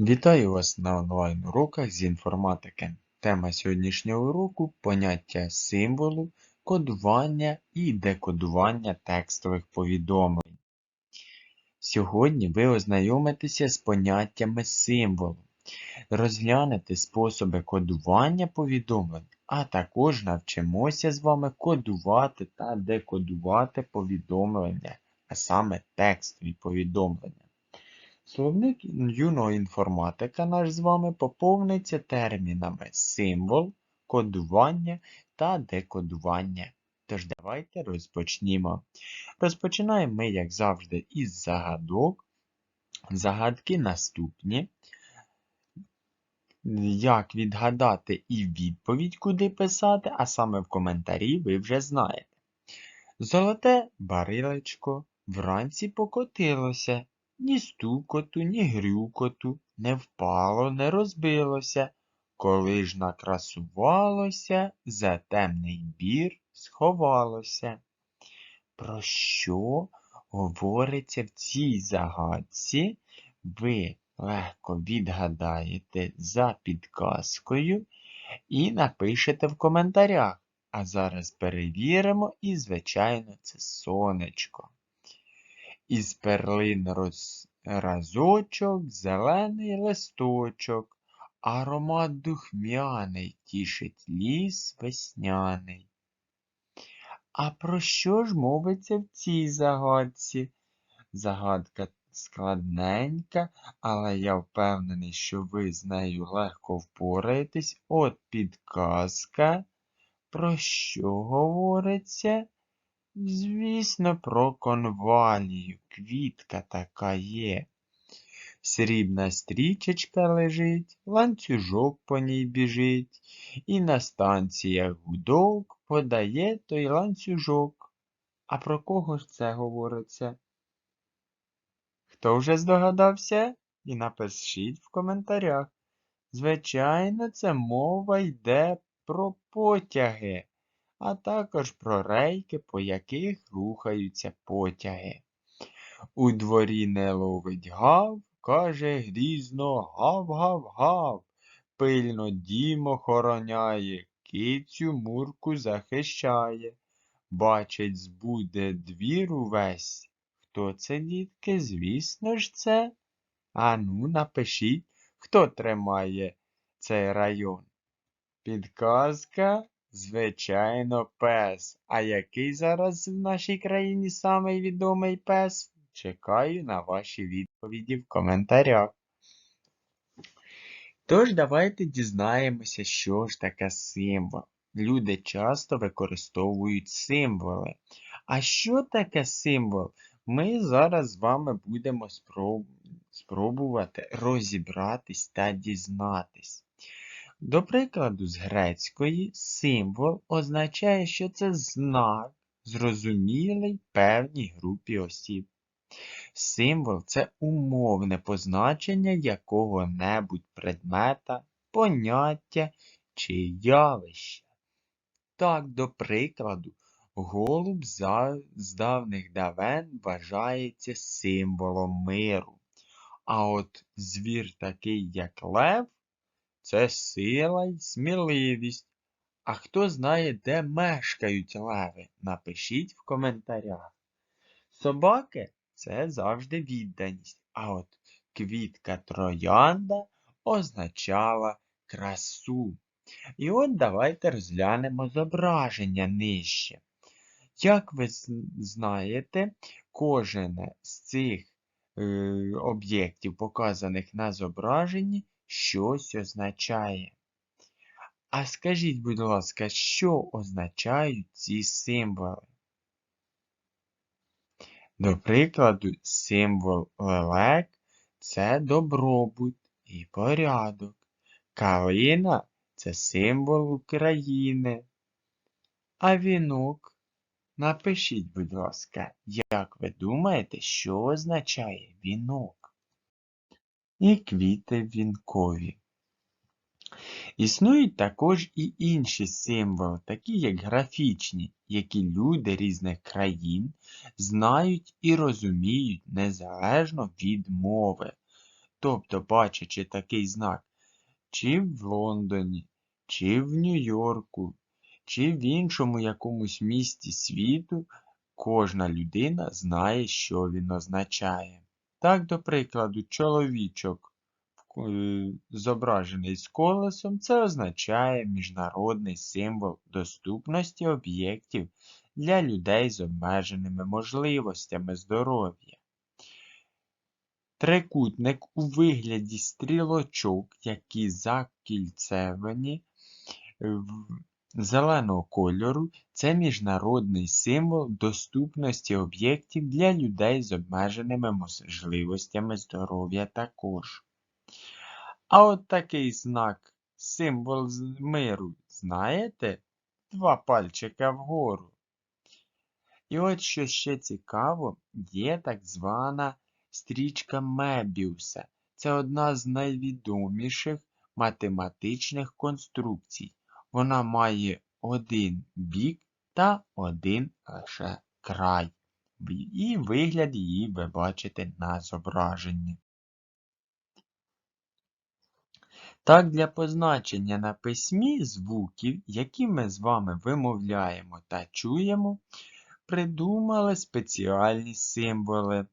Вітаю вас на онлайн-уроках з інформатики. Тема сьогоднішнього уроку поняття символу, кодування і декодування текстових повідомлень. Сьогодні ви ознайомитеся з поняттями символу, розглянете способи кодування повідомлень, а також навчимося з вами кодувати та декодувати повідомлення, а саме текстові повідомлення. Словник юного інформатика наш з вами поповниться термінами символ, кодування та декодування. Тож давайте розпочнімо. Розпочинаємо ми, як завжди, із загадок. Загадки наступні. Як відгадати і відповідь, куди писати, а саме в коментарі ви вже знаєте. Золоте барилечко вранці покотилося. Ні стукоту, ні грюкоту, не впало, не розбилося. Коли ж накрасувалося, за темний бір сховалося. Про що говориться в цій загадці? Ви легко відгадаєте за підказкою і напишете в коментарях. А зараз перевіримо і, звичайно, це сонечко. Із перлин роз... разочок, зелений листочок, аромат духмяний тішить ліс весняний. А про що ж мовиться в цій загадці? Загадка складненька, але я впевнений, що ви з нею легко впораєтесь. От підказка. Про що говориться? Звісно, про конвалію. Квітка така є. Срібна стрічечка лежить, ланцюжок по ній біжить, і на станціях гудок подає той ланцюжок. А про кого ж це говориться? Хто вже здогадався? І напишіть в коментарях. Звичайно, це мова йде про потяги а також про рейки, по яких рухаються потяги. У дворі не ловить гав, каже грізно гав-гав-гав. Пильно дім охороняє, кицю мурку захищає. Бачить, збуде двір увесь. Хто це, дітки? Звісно ж, це. Ану, напишіть, хто тримає цей район. Підказка Звичайно, пес. А який зараз в нашій країні самий відомий пес? Чекаю на ваші відповіді в коментарях. Тож, давайте дізнаємося, що ж таке символ. Люди часто використовують символи. А що таке символ? Ми зараз з вами будемо спроб... спробувати розібратись та дізнатись. До прикладу, з грецької символ означає, що це знак, зрозумілий певній групі осіб. Символ це умовне позначення якого-небудь предмета, поняття чи явища. Так, до прикладу, голуб з давних давен вважається символом миру. А от звір такий, як лев, це сила й сміливість. А хто знає, де мешкають леви? Напишіть в коментарях. Собаки це завжди відданість, а от квітка троянда означала красу. І от давайте розглянемо зображення нижче. Як ви знаєте, кожен з цих е, об'єктів, показаних на зображенні, щось означає. А скажіть, будь ласка, що означають ці символи? До прикладу, символ лелек це добробут і порядок. Калина це символ України. А вінок? Напишіть, будь ласка, як ви думаєте, що означає вінок? І квіти вінкові. Існують також і інші символи, такі як графічні, які люди різних країн знають і розуміють незалежно від мови. Тобто, бачачи такий знак, чи в Лондоні, чи в Нью-Йорку, чи в іншому якомусь місті світу, кожна людина знає, що він означає. Так, до прикладу, чоловічок, е, зображений з колесом, це означає міжнародний символ доступності об'єктів для людей з обмеженими можливостями здоров'я. Трикутник у вигляді стрілочок, які закільцевані зеленого кольору, це міжнародний символ доступності об'єктів для людей з обмеженими можливостями здоров'я також. А от такий знак, символ миру, знаєте? Два пальчика вгору. І от що ще цікаво, є так звана стрічка Мебіуса. Це одна з найвідоміших математичних конструкцій. Вона має один бік та один лише край. І вигляд її ви бачите на зображенні. Так, для позначення на письмі звуків, які ми з вами вимовляємо та чуємо, придумали спеціальні символи,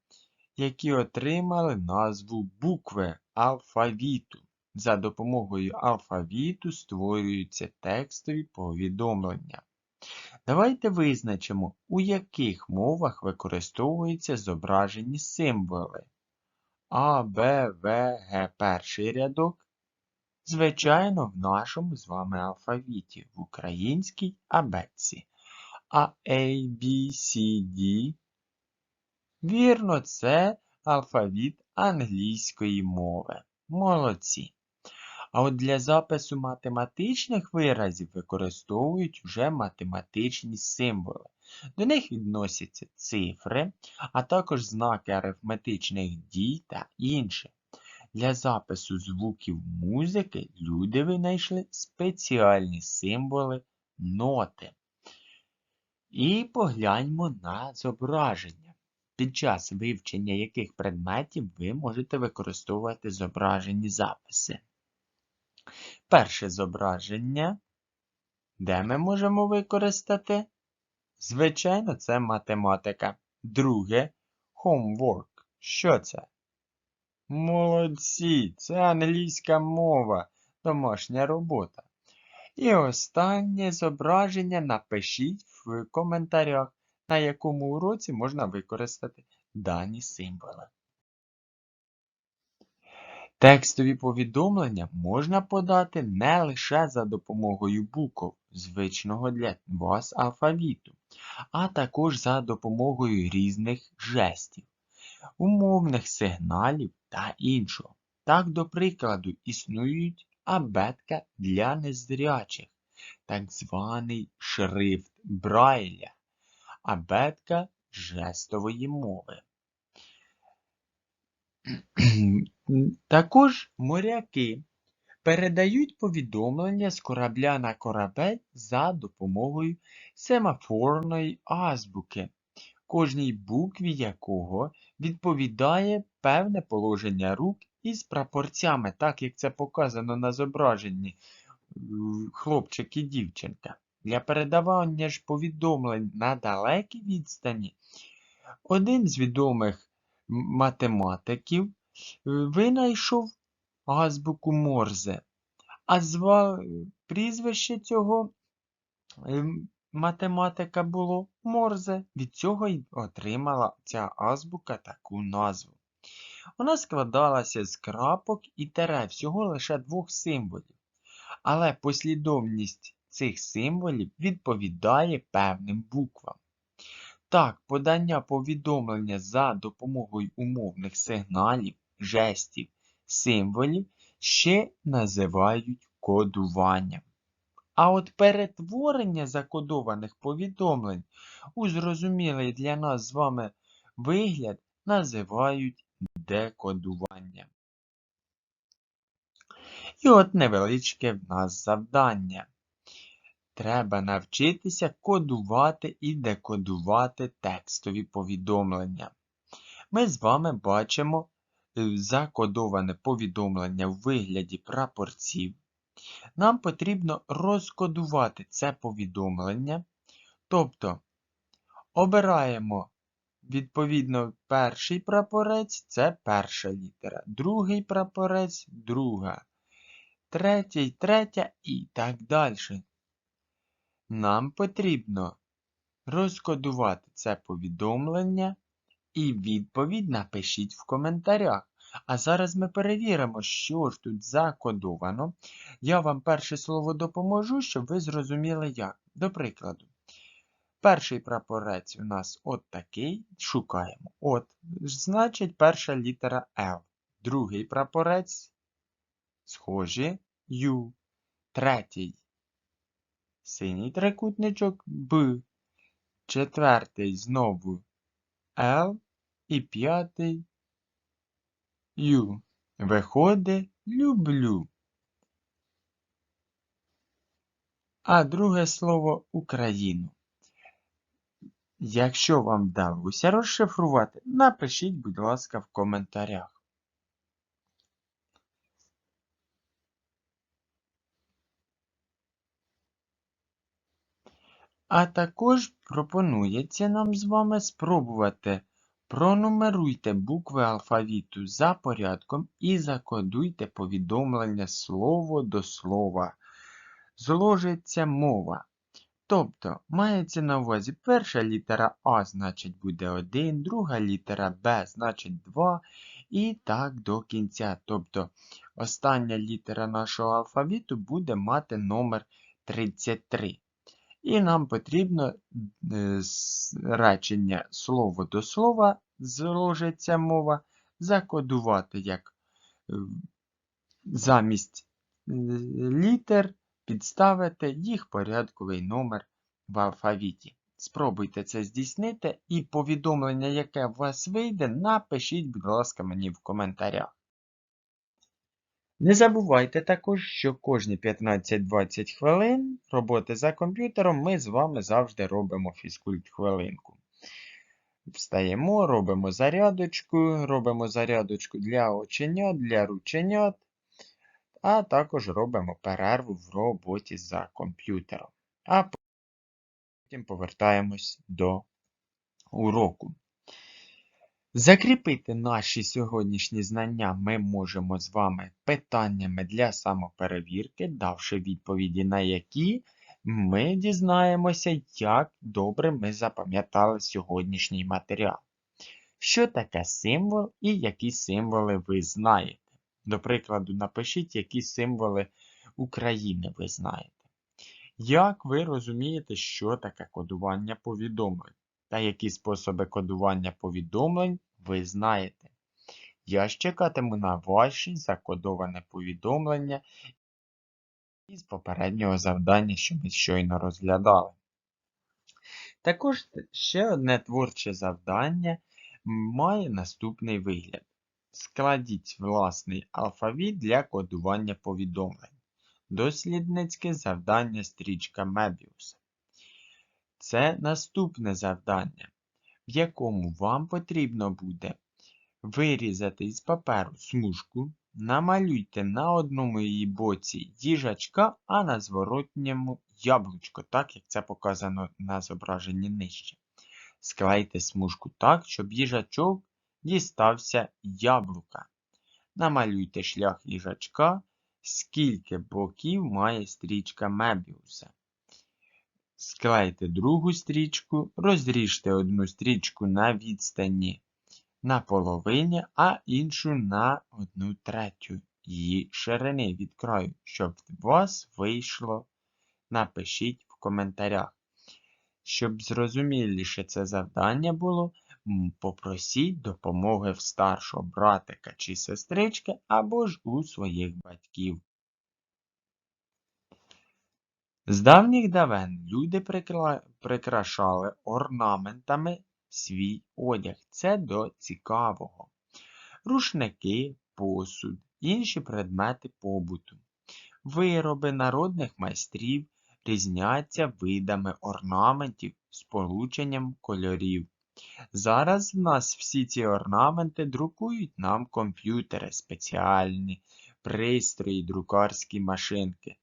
які отримали назву букви алфавіту. За допомогою алфавіту створюються текстові повідомлення. Давайте визначимо, у яких мовах використовуються зображені символи. А, Б, В, Г перший рядок. Звичайно, в нашому з вами алфавіті в українській абетці. А A, B, C, D. Вірно, це алфавіт англійської мови. Молодці. А от для запису математичних виразів використовують вже математичні символи. До них відносяться цифри, а також знаки арифметичних дій та інше. Для запису звуків музики люди винайшли спеціальні символи ноти. І погляньмо на зображення. Під час вивчення яких предметів ви можете використовувати зображені записи. Перше зображення, де ми можемо використати? Звичайно, це математика. Друге homework. Що це? Молодці, це англійська мова, домашня робота. І останнє зображення напишіть в коментарях, на якому уроці можна використати дані символи. Текстові повідомлення можна подати не лише за допомогою букв звичного для вас алфавіту, а також за допомогою різних жестів, умовних сигналів та іншого. Так, до прикладу, існують абетка для незрячих, так званий шрифт Брайля, абетка жестової мови. Також моряки передають повідомлення з корабля на корабель за допомогою семафорної азбуки, кожній букві якого відповідає певне положення рук із прапорцями, так як це показано на зображенні хлопчик і дівчинка. Для передавання ж повідомлень на далекій відстані один з відомих математиків винайшов азбуку Морзе, а зва... прізвище цього ем, математика було Морзе. Від цього й отримала ця азбука таку назву. Вона складалася з крапок і тере всього лише двох символів. Але послідовність цих символів відповідає певним буквам. Так, подання повідомлення за допомогою умовних сигналів, жестів, символів ще називають кодуванням. А от перетворення закодованих повідомлень у зрозумілий для нас з вами вигляд називають декодуванням. І от невеличке в нас завдання. Треба навчитися кодувати і декодувати текстові повідомлення. Ми з вами бачимо закодоване повідомлення в вигляді прапорців, нам потрібно розкодувати це повідомлення. Тобто обираємо відповідно перший прапорець це перша літера, другий прапорець друга, третій, третя і так далі. Нам потрібно розкодувати це повідомлення і відповідь напишіть в коментарях. А зараз ми перевіримо, що ж тут закодовано. Я вам перше слово допоможу, щоб ви зрозуміли як. До прикладу, перший прапорець у нас от такий. Шукаємо. От, значить, перша літера L. Другий прапорець схожі U. Третій. Синій трикутничок Б. Четвертий знову L. І п'ятий Ю. Виходить люблю. А друге слово Україну. Якщо вам вдалося розшифрувати, напишіть, будь ласка, в коментарях. А також пропонується нам з вами спробувати Пронумеруйте букви алфавіту за порядком і закодуйте повідомлення слово до слова. Зложиться мова. Тобто, мається на увазі перша літера А, значить, буде 1, друга літера Б, значить 2, і так до кінця. Тобто, остання літера нашого алфавіту буде мати номер 33. І нам потрібно е, речення слово до слова, зложиться мова, закодувати як е, замість е, літер, підставити їх порядковий номер в алфавіті. Спробуйте це здійснити, і повідомлення, яке у вас вийде, напишіть, будь ласка, мені в коментарях. Не забувайте також, що кожні 15-20 хвилин роботи за комп'ютером ми з вами завжди робимо фізкульт хвилинку. Встаємо, робимо зарядочку, робимо зарядочку для оченят, для рученят, а також робимо перерву в роботі за комп'ютером. А потім повертаємось до уроку. Закріпити наші сьогоднішні знання ми можемо з вами питаннями для самоперевірки, давши відповіді на які ми дізнаємося, як добре ми запам'ятали сьогоднішній матеріал. Що таке символ і які символи ви знаєте. До прикладу, напишіть, які символи України ви знаєте. Як ви розумієте, що таке кодування повідомлень? Та які способи кодування повідомлень ви знаєте. Я ж чекатиму на ваші закодоване повідомлення із попереднього завдання, що ми щойно розглядали. Також ще одне творче завдання має наступний вигляд. Складіть власний алфавіт для кодування повідомлень. Дослідницьке завдання стрічка Мебіуса. Це наступне завдання в якому вам потрібно буде вирізати із паперу смужку, намалюйте на одному її боці їжачка, а на зворотньому яблучко, так як це показано на зображенні нижче. Склейте смужку так, щоб їжачок дістався яблука. Намалюйте шлях їжачка, скільки боків має стрічка Мебіуса. Склейте другу стрічку, розріжте одну стрічку на відстані на половині, а іншу на одну третю її ширини від краю, щоб у вас вийшло, напишіть в коментарях. Щоб зрозуміліше це завдання було, попросіть допомоги в старшого братика чи сестрички або ж у своїх батьків. З давніх давен люди прикрашали орнаментами свій одяг. Це до цікавого. Рушники, посуд, інші предмети побуту. Вироби народних майстрів різняться видами орнаментів, сполученням кольорів. Зараз в нас всі ці орнаменти друкують нам комп'ютери спеціальні, пристрої, друкарські машинки.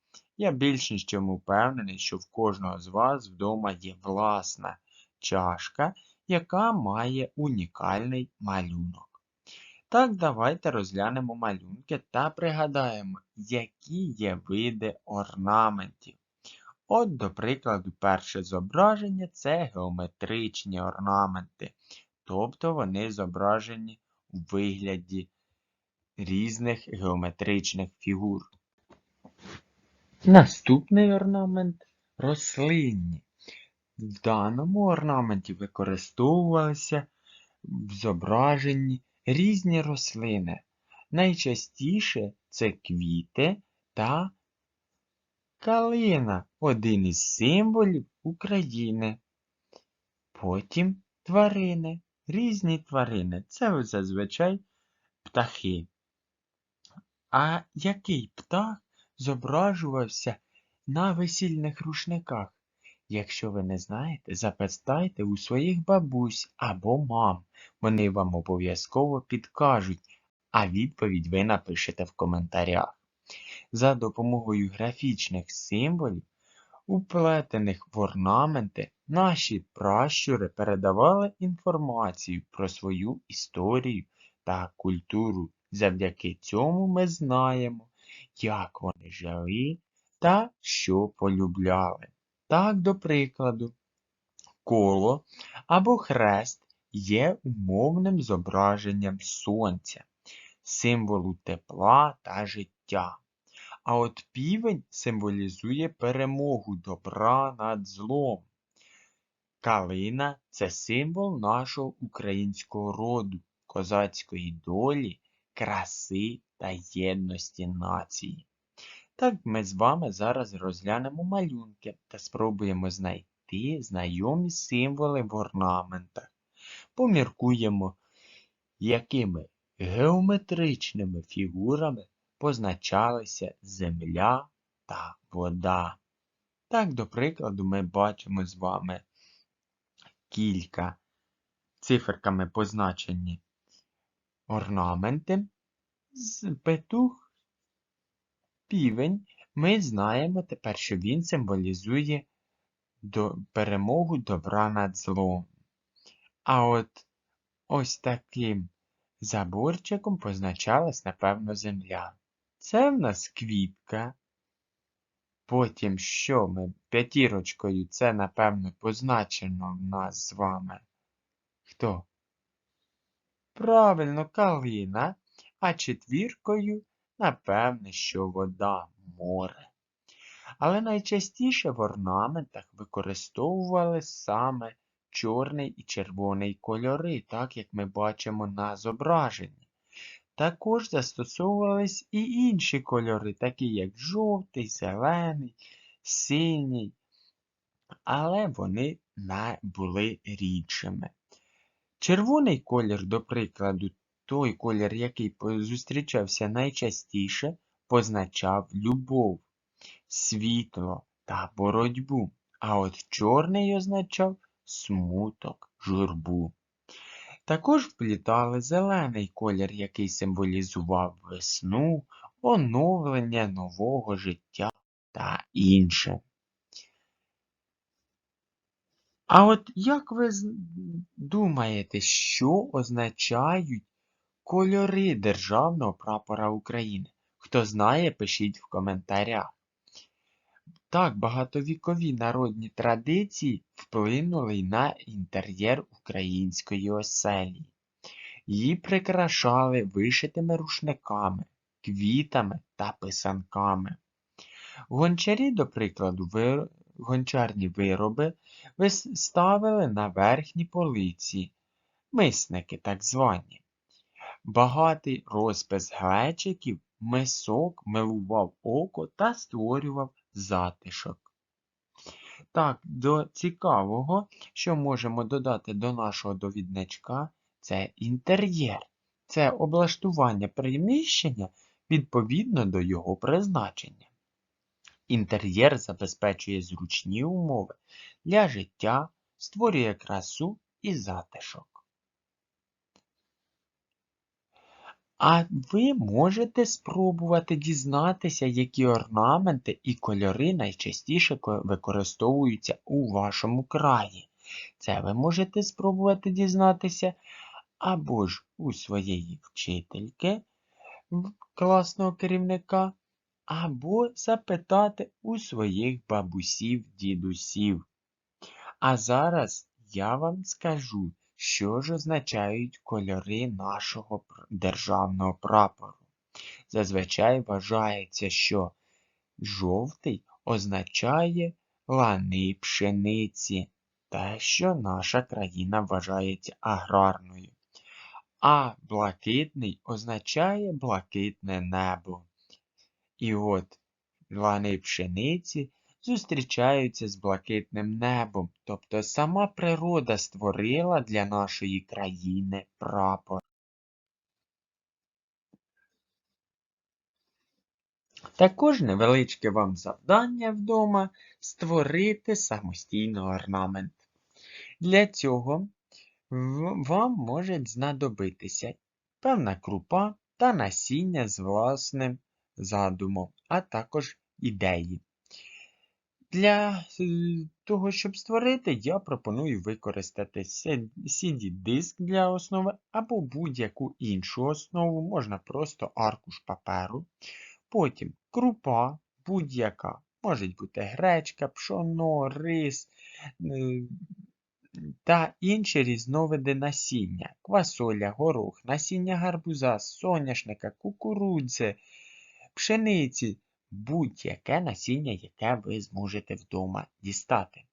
Я більш чому впевнений, що в кожного з вас вдома є власна чашка, яка має унікальний малюнок. Так, давайте розглянемо малюнки та пригадаємо, які є види орнаментів. От, до прикладу, перше зображення це геометричні орнаменти, тобто вони зображені у вигляді різних геометричних фігур. Наступний орнамент рослинні. В даному орнаменті використовувалися в зображенні різні рослини. Найчастіше це квіти та калина один із символів України. Потім тварини. Різні тварини. Це зазвичай птахи. А який птах зображувався на весільних рушниках? Якщо ви не знаєте, запитайте у своїх бабусь або мам. Вони вам обов'язково підкажуть, а відповідь ви напишете в коментарях. За допомогою графічних символів, уплетених в орнаменти, наші пращури передавали інформацію про свою історію та культуру. Завдяки цьому ми знаємо, як вони жили та що полюбляли. Так, до прикладу, коло або хрест є умовним зображенням сонця, символу тепла та життя. А от півень символізує перемогу добра над злом. Калина це символ нашого українського роду, козацької долі, краси та єдності нації. Так ми з вами зараз розглянемо малюнки та спробуємо знайти знайомі символи в орнаментах. Поміркуємо, якими геометричними фігурами позначалися земля та вода. Так, до прикладу, ми бачимо з вами кілька циферками позначені орнаменти петух півень. Ми знаємо тепер, що він символізує до, перемогу добра над злом. А от ось таким заборчиком позначалась, напевно, земля. Це в нас квітка. Потім що ми п'ятірочкою, це, напевно, позначено в нас з вами. Хто? Правильно, калина, а четвіркою, напевне, що вода, море. Але найчастіше в орнаментах використовували саме чорний і червоний кольори, так як ми бачимо на зображенні. Також застосовувались і інші кольори, такі як жовтий, зелений, синій, але вони не були рідшими. Червоний колір, до прикладу, той колір, який зустрічався найчастіше, позначав любов, світло та боротьбу, а от чорний означав смуток, журбу. Також вплітали зелений колір, який символізував весну, оновлення нового життя та інше. А от як ви думаєте, що означають кольори Державного прапора України? Хто знає, пишіть в коментарях. Так, багатовікові народні традиції вплинули й на інтер'єр української оселі. Її прикрашали вишитими рушниками, квітами та писанками. Гончарі, до прикладу, вир... гончарні вироби ставили на верхні полиці, мисники так звані. Багатий розпис глечиків, мисок милував око та створював затишок. Так, до цікавого, що можемо додати до нашого довідничка, це інтер'єр. Це облаштування приміщення відповідно до його призначення. Інтер'єр забезпечує зручні умови для життя, створює красу і затишок. А ви можете спробувати дізнатися, які орнаменти і кольори найчастіше використовуються у вашому краї. Це ви можете спробувати дізнатися або ж у своєї вчительки, класного керівника, або запитати у своїх бабусів, дідусів. А зараз я вам скажу, що ж означають кольори нашого державного прапору. Зазвичай вважається, що жовтий означає лани пшениці, те, що наша країна вважається аграрною. А блакитний означає блакитне небо. І от лани пшениці зустрічаються з блакитним небом, тобто сама природа створила для нашої країни прапор. Також невеличке вам завдання вдома створити самостійно орнамент. Для цього вам може знадобитися певна крупа та насіння з власним задумом, а також ідеї. Для е, того, щоб створити, я пропоную використати CD-диск для основи або будь-яку іншу основу, можна просто аркуш паперу. Потім крупа будь-яка. Може бути гречка, пшоно, рис е, та інші різновиди насіння. Квасоля, горох, насіння гарбуза, соняшника, кукурудзи, пшениці, будь-яке насіння, яке ви зможете вдома дістати.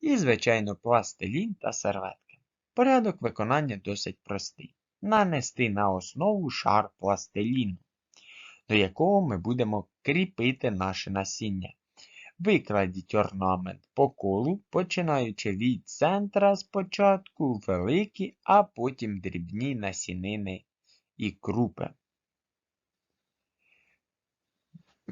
І, звичайно, пластилін та серветки. Порядок виконання досить простий. Нанести на основу шар пластиліну, до якого ми будемо кріпити наше насіння. Викладіть орнамент по колу, починаючи від центра спочатку великі, а потім дрібні насінини і крупи.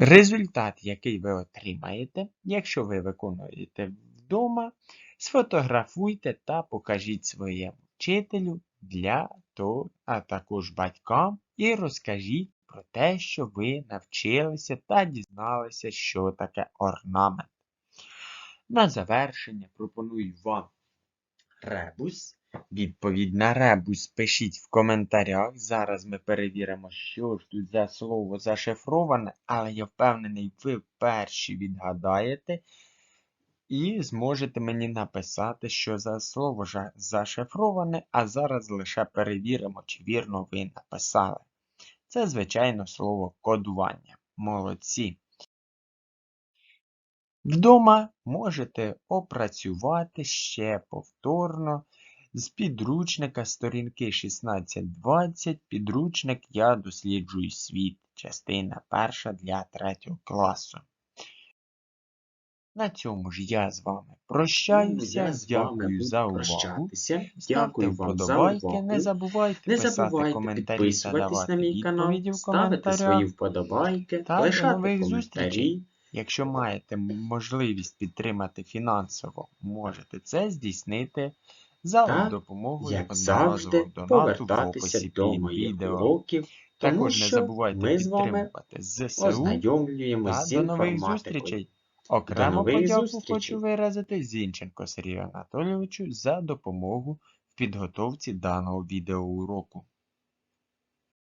Результат, який ви отримаєте, якщо ви виконуєте вдома, сфотографуйте та покажіть своєму вчителю для того, а також батькам, і розкажіть про те, що ви навчилися та дізналися, що таке орнамент. На завершення пропоную вам ребус. Відповідь на ребус пишіть в коментарях. Зараз ми перевіримо, що ж тут за слово зашифроване, але я впевнений, ви перші відгадаєте і зможете мені написати, що за слово зашифроване, а зараз лише перевіримо, чи вірно ви написали. Це, звичайно, слово кодування. Молодці. Вдома можете опрацювати ще повторно з підручника сторінки 16-20, підручник Я досліджую світ, частина перша для 3 класу. На цьому ж я з вами прощаюся. Я Дякую за увагу. Ставте вподобайки, не забувайте Не писати забувайте коментарі та підписуватись давати на мій канал, ставити свої вподобайки, Та лишати нових коментарі. зустрічей. Якщо маєте можливість підтримати фінансово, можете це здійснити за Та, допомогою Як завжди, повертатися до моїх відео. уроків, тому Також не що забувайте ми з вами ознайомлюємося з інформатикою. Окремо подяку хочу виразити Зінченко Сергію Анатолійовичу за допомогу в підготовці даного відеоуроку.